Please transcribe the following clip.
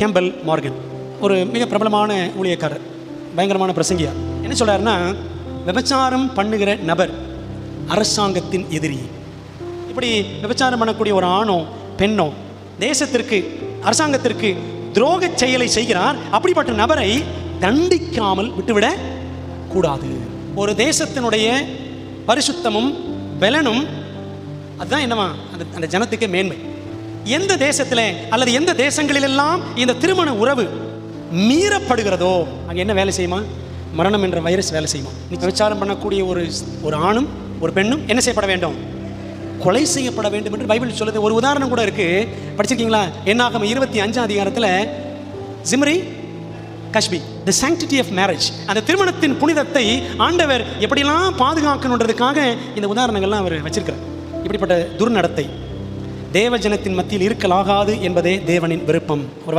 Campbell Morgan ஒரு மிக பிரபலமான ஊழியக்காரர் பயங்கரமான பிரசங்கியார். என்ன சொல்கிறாருன்னா விபச்சாரம் பண்ணுகிற நபர் அரசாங்கத்தின் எதிரி. இப்படி விபச்சாரம் பண்ணக்கூடிய ஒரு ஆணோ பெண்ணோ தேசத்திற்கு அரசாங்கத்திற்கு துரோக செயலை செய்கிறார். அப்படிப்பட்ட நபரை தண்டிக்காமல் விட்டுவிட கூடாது. ஒரு தேசத்தினுடைய பரிசுத்தமும் பலனும் அதுதான் என்னவா? அந்த அந்த ஜனத்துக்கு மேன்மை. எந்த தேசத்தில் அல்லது எந்த தேசங்களிலெல்லாம் இந்த திருமண உறவு மீறப்படுகிறதோ அங்கே என்ன வேலை செய்யுமா? மரணம் என்ற வைரஸ் வேலை செய்யுமா? நீ விசாரம் பண்ணக்கூடிய ஒரு ஒரு ஆணும் ஒரு பெண்ணும் என்ன செய்யப்பட வேண்டும்? கொலை செய்யப்பட வேண்டும் என்று பைபிள் சொல்லுது. ஒரு உதாரணம் கூட இருக்கு. படிச்சிருக்கீங்களா? என்னாகும்? இருபத்தி அஞ்சாம் அதிகாரத்தில் ஜிம்ரி கஷ்பி தி சாங்டிட்டி ஆஃப் மேரேஜ் அந்த திருமணத்தின் புனிதத்தை ஆண்டவர் எப்படியெல்லாம் பாதுகாக்கணுன்றதுக்காக இந்த உதாரணங்கள்லாம் அவர் வச்சிருக்கிறார். இப்படிப்பட்ட துர்நடத்தை. தேவஜனத்தின் மத்தியில் இருக்கலாகாது என்பதே தேவனின் விருப்பம். ஒரு